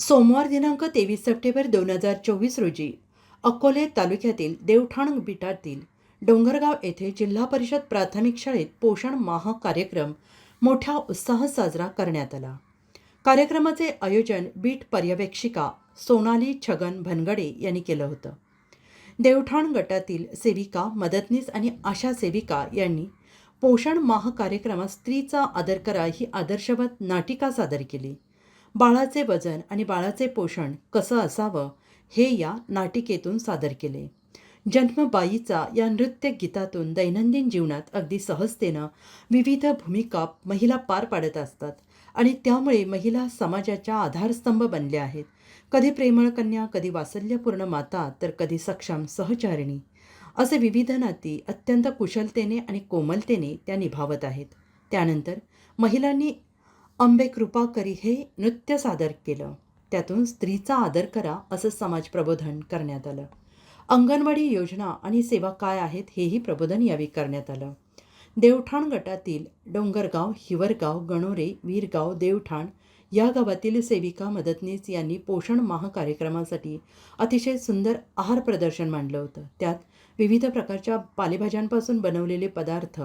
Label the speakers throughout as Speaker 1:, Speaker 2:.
Speaker 1: सोमवार दिनांक तेवीस सप्टेंबर दोन हजार चोवीस रोजी अकोले तालुक्यातील देवठाण बिटातील डोंगरगाव येथे जिल्हा परिषद प्राथमिक शाळेत पोषण माह कार्यक्रम मोठ्या उत्साहात साजरा करण्यात आला. कार्यक्रमाचे आयोजन बीट पर्यवेक्षिका सोनाली छगन भनगडे यांनी केलं होतं. देवठाण गटातील सेविका मदतनीस आणि आशा सेविका यांनी पोषण माह कार्यक्रमात स्त्रीचा आदर करा ही आदर्शवत नाटिका सादर केली. बाळाचे वजन आणि बाळाचे पोषण कसं असावं हे या नाटिकेतून सादर केले. जन्मबाईचा या नृत्य गीतातून दैनंदिन जीवनात अगदी सहजतेनं विविध भूमिका महिला पार पाडत असतात आणि त्यामुळे महिला समाजाच्या आधारस्तंभ बनल्या आहेत. कधी प्रेमळ कन्या कधी वात्सल्यपूर्ण माता तर कधी सक्षम सहचारिणी. असे विविध नाती अत्यंत कुशलतेने आणि कोमलतेने त्या निभावत आहेत. त्यानंतर महिलांनी अंबे कृपा करी हे नृत्य सादर केलं. त्यातून स्त्रीचा आदर करा असं समाज प्रबोधन करण्यात आलं. अंगणवाडी योजना आणि सेवा काय आहेत हेही प्रबोधन यावेळी करण्यात आलं. देवठाण गटातील डोंगरगाव हिवरगाव गणोरे वीरगाव देवठाण या गावातील सेविका मदतनीस यांनी पोषण माह कार्यक्रमासाठी अतिशय सुंदर आहार प्रदर्शन मांडलं होतं. त्यात विविध प्रकारच्या पालेभाज्यांपासून बनवलेले पदार्थ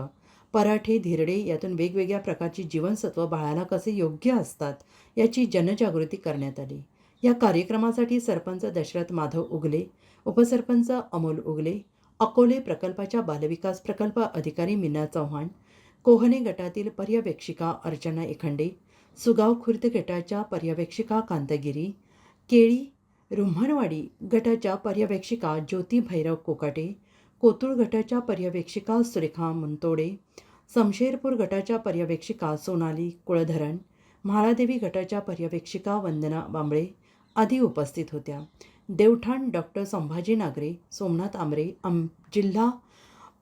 Speaker 1: पराठे धिरडे यातून वेगवेगळ्या प्रकारची जीवनसत्व बाळाला कसे योग्य असतात याची जनजागृती करण्यात आली. या कार्यक्रमासाठी सरपंच दशरथ माधव उगले उपसरपंच अमोल उगले अकोले प्रकल्पाच्या बालविकास प्रकल्प अधिकारी मीना चव्हाण कोहने गटातील पर्यवेक्षिका अर्चना एखंडे सुगाव खुर्द गटाच्या पर्यवेक्षिका कांतगिरी केळी रुम्हणवाडी गटाच्या पर्यवेक्षिका ज्योती भैरव कोकाटे कोतुळ गटाच्या पर्यवेक्षिका सुरेखा मुंतोडे समशेरपूर गटाच्या पर्यवेक्षिका सोनाली कुळधरण म्हाळादेवी गटाच्या पर्यवेक्षिका वंदना बांबळे आदी उपस्थित होत्या. देवठाण डॉक्टर संभाजी नागरे सोमनाथ आमरे आम जिल्हा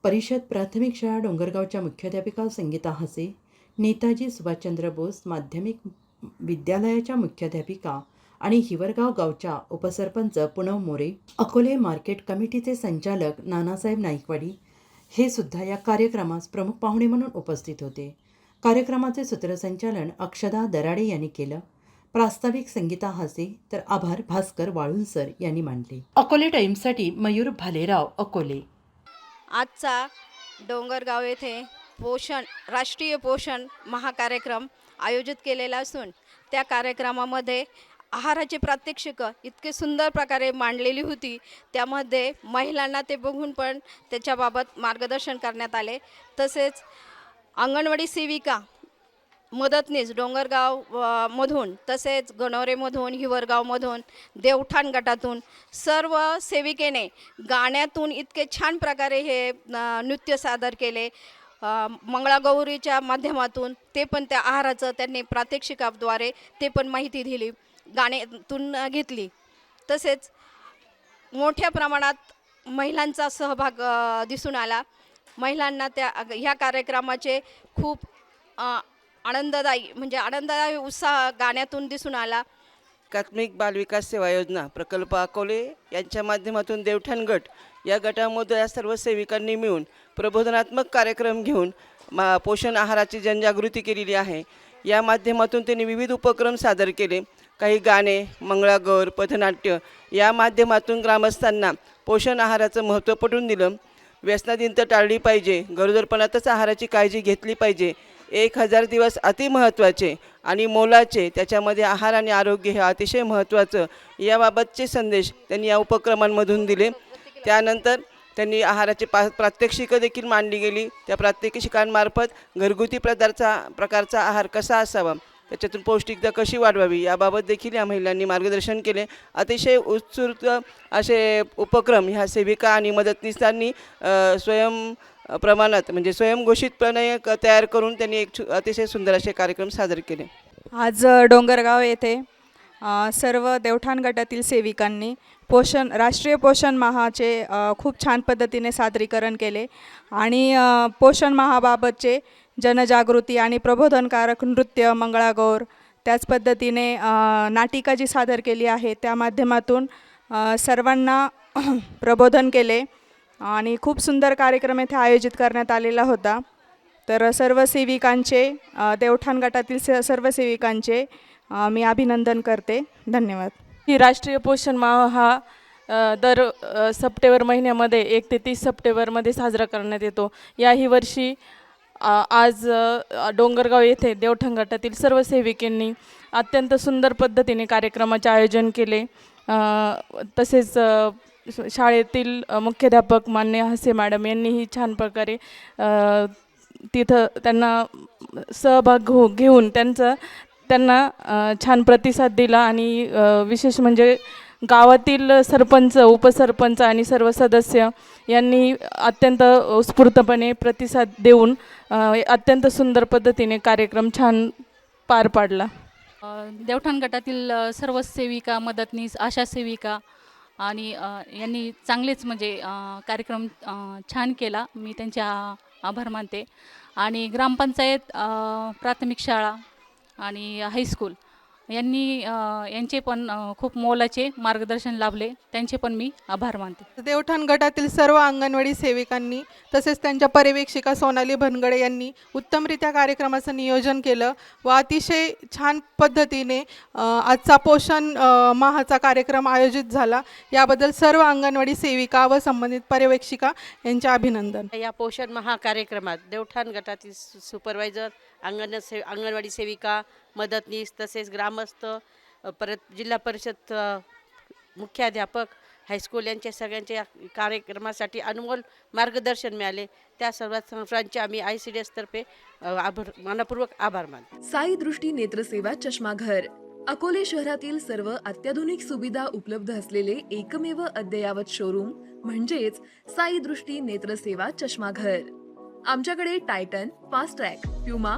Speaker 1: परिषद प्राथमिक शाळा डोंगरगावच्या मुख्याध्यापिका संगीता हसे नेताजी सुभाषचंद्र बोस माध्यमिक विद्यालयाच्या मुख्याध्यापिका आणि हिवरगाव गावच्या उपसरपंच पुनव मोरे अकोले मार्केट कमिटीचे संचालक नानासाहेब नाईकवाडी हे सुद्धा या कार्यक्रमास प्रमुख पाहुणे म्हणून उपस्थित होते. कार्यक्रमाचे सूत्रसंचालन अक्षदा दराडे यांनी केलं. प्रास्ताविक संगीता हासे तर आभार भास्कर वाळुंसर यांनी मांडले. अकोले टाइम्ससाठी मयूर भालेराव अकोले.
Speaker 2: आजचा डोंगरगाव येथे पोषण राष्ट्रीय पोषण महाकार्यक्रम आयोजित केलेला असून त्या कार्यक्रमामध्ये आहाराचे प्रात्यक्षिकं इतके सुंदर प्रकारे मांडलेली होती. त्यामध्ये महिलांना ते बघून पण त्याच्याबाबत मार्गदर्शन करण्यात आले. तसेच अंगणवाडी सेविका मदतनीस डोंगरगाव मधून तसेच गणोरेमधून हिवरगावमधून देवठाण गटातून सर्व सेविकेने गाण्यातून इतके छान प्रकारे हे नृत्य सादर केले. मंगळागौरीच्या माध्यमातून ते पण त्या आहाराचं त्यांनी प्रात्यक्षिकाद्वारे ते पण माहिती दिली. गाण्यातून घेतली. तसेच मोठ्या प्रमाणात महिलांचा सहभाग दिसून आला. महिलांना त्या ह्या कार्यक्रमाचे खूप आनंददायी म्हणजे आनंददायी उत्साह गाण्यातून दिसून आला.
Speaker 3: एकात्मिक बालविकास सेवा योजना प्रकल्प अकोले यांच्या माध्यमातून देवठाण गट या गटामध्ये या सर्व सेविकांनी मिळून प्रबोधनात्मक कार्यक्रम घेऊन मा पोषण आहाराची जनजागृती केलेली आहे. या माध्यमातून त्यांनी विविध उपक्रम सादर केले. काही गाणे मंगळागौर पथनाट्य या माध्यमातून ग्रामस्थांना पोषण आहाराचं महत्त्व पटवून दिलं. व्यसनाधीनता टाळली पाहिजे गरोदरपणातच आहाराची काळजी घेतली पाहिजे. एक हजार दिवस अतिमहत्त्वाचे आणि मोलाचे त्याच्यामध्ये आहार आणि आरोग्य हे अतिशय महत्त्वाचं याबाबतचे संदेश त्यांनी या उपक्रमांमधून दिले. त्यानंतर त्यांनी आहाराची पा प्रात्यक्षिकं देखील मांडली गेली. त्या प्रात्यक्षिकांमार्फत घरगुती प्रदारचा प्रकारचा आहार कसा असावा त्याच्यातून पौष्टिकता कशी वाढवावी याबाबत देखील या महिलांनी मार्गदर्शन केले. अतिशय उत्स्फूर्त असे उपक्रम ह्या सेविका आणि मदतनीसांनी स्वयं प्रमाणात म्हणजे स्वयंघोषितपणे क- तयार करून त्यांनी एक छु- अतिशय सुंदर असे कार्यक्रम सादर केले.
Speaker 4: आज डोंगरगाव येथे सर्व देवठाण गटातील सेविकांनी पोषण राष्ट्रीय पोषण माहाचे खूप छान पद्धतीने सादरीकरण केले. आणि पोषण माहाबाबतचे जनजागृती आणि प्रबोधनकारक नृत्य मंगळागौर त्याच पद्धतीने नाटिका जी सादर केली आहे त्या माध्यमातून सर्वांना प्रबोधन केले. आणि खूप सुंदर कार्यक्रम येथे आयोजित करण्यात आलेला होता. तर सर्व सेविकांचे देवठाण गटातील स सर्व सेविकांचे मी अभिनंदन करते. धन्यवाद.
Speaker 5: ही राष्ट्रीय पोषण माह हा दर सप्टेंबर महिन्यामध्ये एक ते तीस सप्टेंबरमध्ये साजरा करण्यात येतो. याही वर्षी आज डोंगरगाव येथे देवठण गटातील सर्व सेविकेंनी अत्यंत सुंदर पद्धतीने कार्यक्रमाचे आयोजन केले. तसेच शाळेतील मुख्याध्यापक मान्य हसे मॅडम यांनीही छान प्रकारे तिथं त्यांना सहभाग घेऊन त्यांचं त्यांना छान प्रतिसाद दिला आणि विशेष म्हणजे गावातील सरपंच उपसरपंच आणि सर्व सदस्य यांनी अत्यंत उत्स्फूर्तपणे प्रतिसाद देऊन अत्यंत सुंदर पद्धतीने कार्यक्रम छान पार पाडला.
Speaker 6: देवठाण गटातील सर्व सेविका मदतनीस आशा सेविका आणि यांनी चांगलेच म्हणजे कार्यक्रम छान केला. मी त्यांचे आभार मानते. आणि ग्रामपंचायत प्राथमिक शाळा आणि हायस्कूल यांनी यांचे पण खूप मोलाचे मार्गदर्शन लाभले. त्यांचे पण मी आभार मानते.
Speaker 7: देवठाण गटातील सर्व अंगणवाडी सेविकांनी तसेच त्यांच्या पर्यवेक्षिका सोनाली भनगडे यांनी उत्तमरित्या कार्यक्रमाचं नियोजन केलं व अतिशय छान पद्धतीने आजचा पोषण माहाचा कार्यक्रम आयोजित झाला. याबद्दल सर्व अंगणवाडी सेविका व संबंधित पर्यवेक्षिका यांचे अभिनंदन.
Speaker 8: या पोषण महा कार्यक्रमात देवठाण गटातील सु सुपरवायझर अंगण से अंगणवाडी सेविका मदतनीस तसेच ग्रामस्थ परत जिल्हा परिषद मुख्याध्यापक हायस्कूल यांच्या सगळ्यांच्या कार्यक्रमासाठी अनमोल मार्गदर्शन मिळाले. त्या सर्व संस्थांचे आम्ही आय सी डी एसतर्फे आभार मनापूर्वक आभार मान
Speaker 9: साई दृष्टी नेत्रसेवा चष्माघर. अकोले शहरातील सर्व अत्याधुनिक सुविधा उपलब्ध असलेले एकमेव अद्ययावत शोरूम म्हणजेच साई दृष्टी नेत्रसेवा चष्माघर. आमच्याकडे Titan fast track Puma